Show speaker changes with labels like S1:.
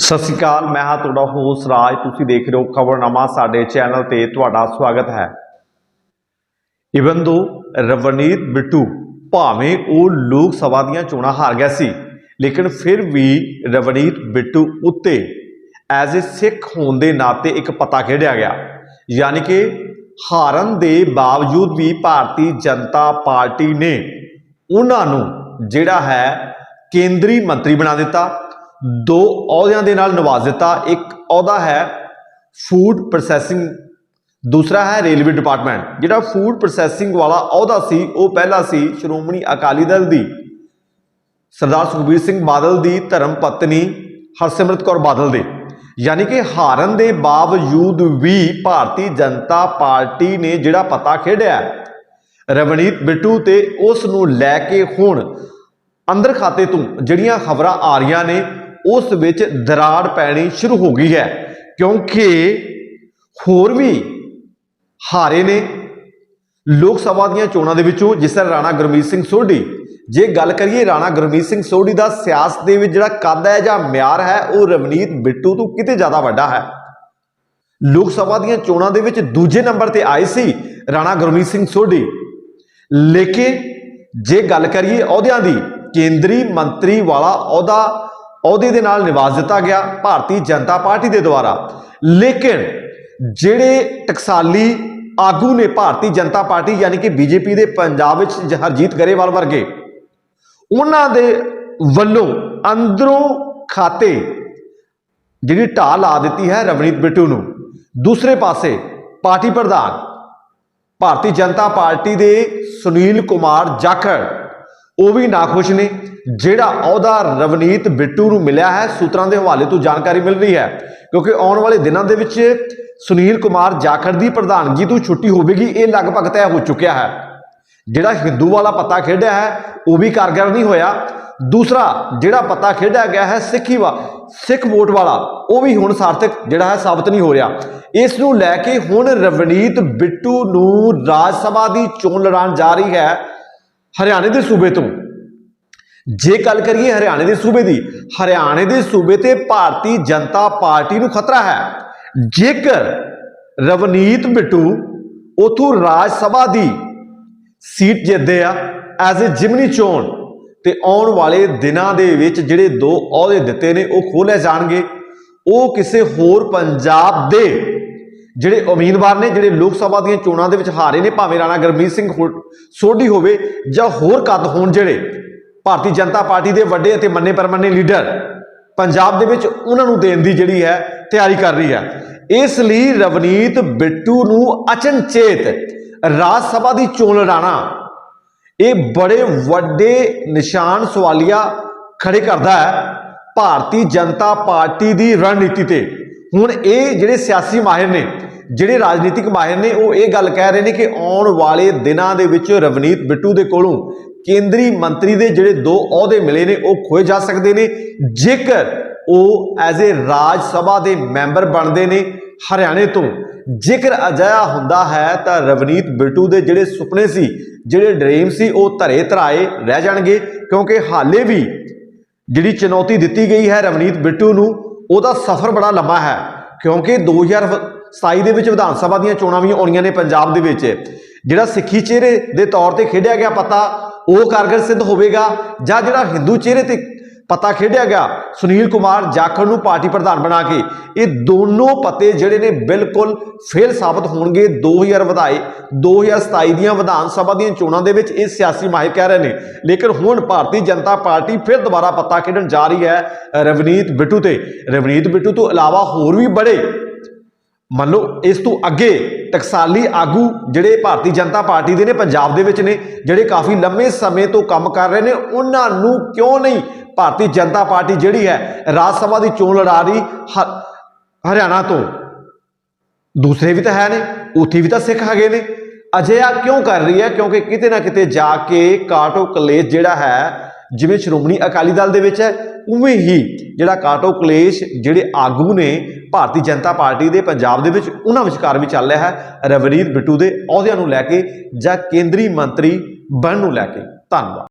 S1: ਸਤਿ ਸ਼੍ਰੀ ਅਕਾਲ, ਮੈਂ ਹਾਂ ਤੁਹਾਡਾ ਹੋਸ ਰਾਜ। ਤੁਸੀਂ ਦੇਖ ਰਹੇ ਹੋ ਖਬਰਨਾਮਾ ਸਾਡੇ ਚੈਨਲ ਤੇ ਤੁਹਾਡਾ ਸਵਾਗਤ ਹੈ। ਇਵਨ ਦੋ ਰਵਨੀਤ ਬਿੱਟੂ ਭਾਵੇਂ ਉਹ ਲੋਕ ਸਭਾ ਦੀਆਂ ਚੋਣਾਂ ਹਾਰ ਗਿਆ ਸੀ, ਲੇਕਿਨ ਫਿਰ ਵੀ ਰਵਨੀਤ ਬਿੱਟੂ ਉੱਤੇ ਐਜ਼ ਅ ਸਿੱਖ ਹੋਣ ਦੇ ਨਾਤੇ ਇੱਕ ਪਤਾ ਖੇਡਿਆ ਗਿਆ। ਯਾਨੀ ਕਿ ਹਾਰਨ ਦੇ ਬਾਵਜੂਦ ਵੀ ਭਾਰਤੀ ਜਨਤਾ ਪਾਰਟੀ ਨੇ ਉਹਨਾਂ ਨੂੰ ਜਿਹੜਾ ਹੈ ਕੇਂਦਰੀ ਮੰਤਰੀ ਬਣਾ ਦਿੱਤਾ। ਦੋ ਅਹੁਦਿਆਂ ਦੇ ਨਾਲ ਨਵਾਜ਼ ਦਿੱਤਾ। ਇੱਕ ਅਹੁਦਾ ਹੈ ਫੂਡ ਪ੍ਰੋਸੈਸਿੰਗ ਦੂਸਰਾ ਹੈ ਰੇਲਵੇ ਡਿਪਾਰਟਮੈਂਟ ਜਿਹੜਾ ਫੂਡ ਪ੍ਰੋਸੈਸਿੰਗ ਵਾਲਾ ਅਹੁਦਾ ਸੀ, ਉਹ ਪਹਿਲਾ ਸੀ ਸ਼੍ਰੋਮਣੀ ਅਕਾਲੀ ਦਲ ਦੀ। ਸਰਦਾਰ ਸੁਖਬੀਰ ਸਿੰਘ ਬਾਦਲ ਦੀ ਧਰਮ ਪਤਨੀ ਹਰਸਿਮਰਤ ਕੌਰ ਬਾਦਲ ਦੇ। ਯਾਨੀ ਕਿ ਹਾਰਨ ਦੇ ਬਾਵਜੂਦ ਵੀ ਭਾਰਤੀ ਜਨਤਾ ਪਾਰਟੀ ਨੇ ਜਿਹੜਾ ਪਤਾ ਖੇਡਿਆ ਰਵਨੀਤ ਬਿੱਟੂ ਤੇ ਉਸ ਨੂੰ ਲੈ ਕੇ ਹੁਣ ਅੰਦਰ ਖਾਤੇ ਤੋਂ ਜਿਹੜੀਆਂ ਖਬਰਾਂ ਆ ਰਹੀਆਂ ਨੇ ਉਸ ਵਿੱਚ ਦਰਾੜ ਪੈਣੀ ਸ਼ੁਰੂ ਹੋ ਗਈ ਹੈ। ਕਿਉਂਕਿ ਹੋਰ ਵੀ ਹਾਰੇ ਨੇ। ਲੋਕ ਸਭਾ ਦੀਆਂ ਚੋਣਾਂ ਦੇ ਵਿੱਚੋਂ ਜਿਸ ਤਰ੍ਹਾਂ ਰਾਣਾ ਗੁਰਮੀਤ ਸਿੰਘ ਸੋਢੀ, ਜੇ ਗੱਲ ਕਰੀਏ ਰਾਣਾ ਗੁਰਮੀਤ ਸਿੰਘ ਸੋਢੀ ਦਾ ਸਿਆਸਤ ਦੇ ਵਿੱਚ ਜਿਹੜਾ ਕੱਦ ਹੈ ਜਾਂ ਮਿਆਰ ਹੈ, ਉਹ ਰਵਨੀਤ ਬਿੱਟੂ ਤੋਂ ਕਿਤੇ ਜ਼ਿਆਦਾ ਵੱਡਾ ਹੈ। ਲੋਕ ਸਭਾ ਦੀਆਂ ਚੋਣਾਂ ਦੇ ਵਿੱਚ ਦੂਜੇ ਨੰਬਰ ਤੇ ਆਏ ਸੀ ਰਾਣਾ ਗੁਰਮੀਤ ਸਿੰਘ ਸੋਢੀ। ਲੇਕਿਨ ਜੇ ਗੱਲ ਕਰੀਏ ਅਹੁਦਿਆਂ ਦੀ, ਕੇਂਦਰੀ ਮੰਤਰੀ ਵਾਲਾ ਅਹੁਦਾ ਅਹੁਦੇ ਦੇ ਨਾਲ ਨਿਵਾਜ ਦਿੱਤਾ ਗਿਆ ਭਾਰਤੀ ਜਨਤਾ ਪਾਰਟੀ ਦੇ ਦੁਆਰਾ। ਲੇਕਿਨ ਜਿਹੜੇ ਟਕਸਾਲੀ ਆਗੂ ਨੇ ਭਾਰਤੀ ਜਨਤਾ ਪਾਰਟੀ ਯਾਨੀ ਕਿ ਬੀਜੇਪੀ ਦੇ ਪੰਜਾਬ ਵਿੱਚ ਹਰਜੀਤ ਗਰੇਵਾਲ ਵਰਗੇ, ਉਹਨਾਂ ਦੇ ਵੱਲੋਂ ਅੰਦਰੋਂ ਖਾਤੇ ਜਿਹੜੀ ਢਾਲ ਲਾ ਦਿੱਤੀ ਹੈ ਰਵਨੀਤ ਬਿੱਟੂ ਨੂੰ। ਦੂਸਰੇ ਪਾਸੇ ਪਾਰਟੀ ਪ੍ਰਧਾਨ, ਭਾਰਤੀ ਜਨਤਾ ਪਾਰਟੀ ਦੇ ਸੁਨੀਲ ਕੁਮਾਰ ਜਾਖੜ ਉਹ ਵੀ ਨਾਖੁਸ਼ ਨੇ। ਜਿਹੜਾ ਅਹੁਦਾ ਰਵਨੀਤ ਬਿੱਟੂ ਨੂੰ ਮਿਲਿਆ ਹੈ, ਸੂਤਰਾਂ ਦੇ ਹਵਾਲੇ ਤੋਂ ਜਾਣਕਾਰੀ ਮਿਲ ਰਹੀ ਹੈ। ਕਿਉਂਕਿ ਆਉਣ ਵਾਲੇ ਦਿਨਾਂ ਦੇ ਵਿੱਚ ਸੁਨੀਲ ਕੁਮਾਰ ਜਾਖੜ ਦੀ ਪ੍ਰਧਾਨਗੀ ਤੋਂ ਛੁੱਟੀ ਹੋਵੇਗੀ, ਇਹ ਲਗਭਗ ਤੈਅ ਹੋ ਚੁੱਕਿਆ ਹੈ। ਜਿਹੜਾ ਹਿੰਦੂ ਵਾਲਾ ਪੱਤਾ ਖੇਡਿਆ ਹੈ, ਉਹ ਵੀ ਕਾਰਗਰ ਨਹੀਂ ਹੋਇਆ। ਦੂਸਰਾ, ਜਿਹੜਾ ਪੱਤਾ ਖੇਡਿਆ ਗਿਆ ਹੈ, ਸਿੱਖੀ ਵਾ ਸਿੱਖ ਵੋਟ ਵਾਲਾ, ਉਹ ਵੀ ਹੁਣ ਸਾਰਥਕ ਜਿਹੜਾ ਹੈ, ਸਾਬਤ ਨਹੀਂ ਹੋ ਰਿਹਾ। ਇਸ ਨੂੰ ਲੈ ਕੇ ਹੁਣ ਰਵਨੀਤ ਬਿੱਟੂ ਨੂੰ ਰਾਜ ਸਭਾ ਦੀ ਚੋਣ ਲੜਾਉਣ ਜਾ ਰਹੀ ਹੈ। ਹਰਿਆਣੇ ਦੇ ਸੂਬੇ ਤੋਂ। ਜੇ ਗੱਲ ਕਰੀਏ ਹਰਿਆਣੇ ਦੇ ਸੂਬੇ ਦੀ, ਹਰਿਆਣੇ ਦੇ ਸੂਬੇ ਤੇ ਭਾਰਤੀ ਜਨਤਾ ਪਾਰਟੀ ਨੂੰ ਖਤਰਾ ਹੈ। ਜੇਕਰ ਰਵਨੀਤ ਬਿੱਟੂ ਉਥੋਂ ਰਾਜ ਸਭਾ ਦੀ ਸੀਟ ਜਿੱਤਦੇ ਆ ਐਜ਼ ਅ ਜਿਮਨੀ ਚੋਣ, ਤੇ ਆਉਣ ਵਾਲੇ ਦਿਨਾਂ ਦੇ ਵਿੱਚ ਜਿਹੜੇ ਦੋ ਅਹੁਦੇ ਦਿੱਤੇ ਨੇ, ਉਹ ਖੋਲੇ ਜਾਣਗੇ। ਉਹ ਕਿਸੇ ਹੋਰ ਪੰਜਾਬ ਦੇ ਜਿਹੜੇ ਉਮੀਦਵਾਰ ਨੇ, ਜਿਹੜੇ ਲੋਕ ਸਭਾ ਦੀਆਂ ਚੋਣਾਂ ਦੇ ਵਿੱਚ ਹਾਰੇ ਨੇ, ਭਾਵੇਂ ਰਾਣਾ ਗੁਰਮੀਤ ਸਿੰਘ ਹੋ- ਸੋਢੀ ਹੋਵੇ ਜਾਂ ਹੋਰ ਕੱਦ ਹੋਣ ਜਿਹੜੇ ਭਾਰਤੀ ਜਨਤਾ ਪਾਰਟੀ ਦੇ ਵੱਡੇ ਅਤੇ ਮੰਨੇ ਪਰਮੰਨੇ ਲੀਡਰ ਪੰਜਾਬ ਦੇ ਵਿੱਚ ਉਹਨਾਂ ਨੂੰ ਦੇਣ ਦੀ ਜਿਹੜੀ ਹੈ ਤਿਆਰੀ ਕਰ ਰਹੀ ਹੈ। ਇਸ ਲਈ ਰਵਨੀਤ ਬਿੱਟੂ ਨੂੰ ਅਚਨਚੇਤ ਰਾਜ ਸਭਾ ਦੀ ਚੋਣ ਲੜਾਣਾ ਇਹ ਬੜੇ ਵੱਡੇ ਨਿਸ਼ਾਨ ਸਵਾਲੀਆ ਖੜੇ ਕਰਦਾ ਹੈ। ਭਾਰਤੀ ਜਨਤਾ ਪਾਰਟੀ ਦੀ ਰਣਨੀਤੀ ਤੇ ਹੁਣ ਇਹ ਜਿਹੜੇ ਸਿਆਸੀ ਮਾਹਿਰ ਨੇ, ਜਿਹੜੇ ਰਾਜਨੀਤਿਕ ਮਾਹਿਰ ਨੇ, ਉਹ ਇਹ ਗੱਲ ਕਹਿ ਰਹੇ ਨੇ ਕਿ ਆਉਣ ਵਾਲੇ ਦਿਨਾਂ ਦੇ ਵਿੱਚ ਰਵਨੀਤ ਬਿੱਟੂ ਦੇ ਕੋਲੋਂ ਕੇਂਦਰੀ ਮੰਤਰੀ ਦੇ ਜਿਹੜੇ ਦੋ ਅਹੁਦੇ ਮਿਲੇ ਨੇ, ਉਹ ਖੋਏ ਜਾ ਸਕਦੇ ਨੇ। ਜੇਕਰ ਉਹ ਐਜ਼ ਅ ਰਾਜ ਸਭਾ ਦੇ ਮੈਂਬਰ ਬਣਦੇ ਨੇ ਹਰਿਆਣੇ ਤੋਂ, ਜੇਕਰ ਅਜਿਹਾ ਹੁੰਦਾ ਹੈ ਤਾਂ ਰਵਨੀਤ ਬਿੱਟੂ ਦੇ ਜਿਹੜੇ ਸੁਪਨੇ ਸੀ, ਜਿਹੜੇ ਡ੍ਰੀਮ ਸੀ, ਉਹ ਧਰੇ ਧਰਾਏ ਰਹਿ ਜਾਣਗੇ, ਕਿਉਂਕਿ ਹਾਲੇ ਵੀ ਜਿਹੜੀ ਚੁਣੌਤੀ ਦਿੱਤੀ ਗਈ ਹੈ ਰਵਨੀਤ ਬਿੱਟੂ ਨੂੰ ਉਹਦਾ ਸਫ਼ਰ ਬੜਾ ਲੰਮਾ ਹੈ, ਕਿਉਂਕਿ 2027 ਦੇ ਵਿੱਚ ਵਿਧਾਨ ਸਭਾ ਦੀਆਂ ਚੋਣਾਂ ਵੀ ਆਉਣੀਆਂ ਨੇ ਪੰਜਾਬ ਦੇ ਵਿੱਚ। ਜਿਹੜਾ ਸਿੱਖੀ ਚਿਹਰੇ ਦੇ ਤੌਰ ਤੇ ਖੇਡਿਆ ਗਿਆ ਪਤਾ, ਉਹ ਕਾਰਗਰ ਸਿੱਧ ਹੋਵੇਗਾ ਜਾਂ ਜਿਹੜਾ ਹਿੰਦੂ ਚਿਹਰੇ ਤੇ ਪਤਾ ਖੇਡਿਆ ਗਿਆ। ਸੁਨੀਲ ਕੁਮਾਰ ਜਾਖੜ ਨੂੰ ਪਾਰਟੀ ਪ੍ਰਧਾਨ ਬਣਾ ਕੇ। ਇਹ ਦੋਨੋਂ ਪਤੇ ਜਿਹੜੇ ਨੇ ਬਿਲਕੁਲ ਫੇਲ ਸਾਬਤ ਹੋਣਗੇ। 2000 ਵਧਾਏ 2027 ਦੀਆਂ ਵਿਧਾਨ ਸਭਾ ਦੀਆਂ ਚੋਣਾਂ ਦੇ ਵਿੱਚ ਇਹ ਸਿਆਸੀ ਮਾਹਿਰ ਕਹਿ ਰਹੇ ਨੇ। ਲੇਕਿਨ ਹੁਣ ਭਾਰਤੀ ਜਨਤਾ ਪਾਰਟੀ ਫਿਰ ਦੁਬਾਰਾ ਪਤਾ ਖੇਡਣ ਜਾ ਰਹੀ ਹੈ ਰਵਨੀਤ ਬਿੱਟੂ ਤੇ। ਰਵਨੀਤ ਬਿੱਟੂ ਤੋਂ ਇਲਾਵਾ ਹੋਰ ਵੀ ਬੜੇ ਮੰਨ ਲਓ, ਇਸ ਤੋਂ ਅੱਗੇ ਟਕਸਾਲੀ ਆਗੂ ਜਿਹੜੇ ਭਾਰਤੀ ਜਨਤਾ ਪਾਰਟੀ ਦੇ ਨੇ, ਪੰਜਾਬ ਦੇ ਵਿੱਚ ਨੇ, ਜਿਹੜੇ ਕਾਫੀ ਲੰਮੇ ਸਮੇਂ ਤੋਂ ਕੰਮ ਕਰ ਰਹੇ ਨੇ, ਉਹਨਾਂ ਨੂੰ ਕਿਉਂ ਨਹੀਂ ਭਾਰਤੀ ਜਨਤਾ ਪਾਰਟੀ ਜਿਹੜੀ ਹੈ, ਰਾਜ ਸਭਾ ਦੀ ਚੋਣ ਲੜਾ ਰਹੀ, ਹ- ਹਰਿਆਣਾ ਤੋਂ? ਦੂਸਰੇ ਵੀ ਤਾਂ ਹੈ ਨੇ, ਉੱਥੇ ਵੀ ਤਾਂ ਸਿੱਖ ਹੈਗੇ ਨੇ। ਅਜਿਹਾ ਕਿਉਂ ਕਰ ਰਹੀ ਹੈ? ਕਿਉਂਕਿ ਕਿਤੇ ਨਾ ਕਿਤੇ ਜਾ ਕੇ ਕਾਟੋ ਕਲੇਸ਼ ਜਿਹੜਾ ਹੈ, ਜਿਵੇਂ ਸ਼੍ਰੋਮਣੀ ਅਕਾਲੀ ਦਲ ਦੇ ਵਿੱਚ ਹੈ ਉਵੇਂ ਹੀ ਜਿਹੜਾ ਕਾਟੋ ਕਲੇਸ਼, ਜਿਹੜੇ ਆਗੂ ਨੇ ਭਾਰਤੀ ਜਨਤਾ ਪਾਰਟੀ ਦੇ ਪੰਜਾਬ ਦੇ ਵਿੱਚ, ਉਹਨਾਂ ਵਿਚਕਾਰ ਵੀ ਚੱਲ ਰਿਹਾ ਹੈ। ਰਵਨੀਤ ਬਿੱਟੂ ਦੇ ਅਹੁਦਿਆਂ ਨੂੰ ਲੈ ਕੇ ਜਾਂ ਕੇਂਦਰੀ ਮੰਤਰੀ ਬਣਨ ਨੂੰ ਲੈ ਕੇ। ਧੰਨਵਾਦ।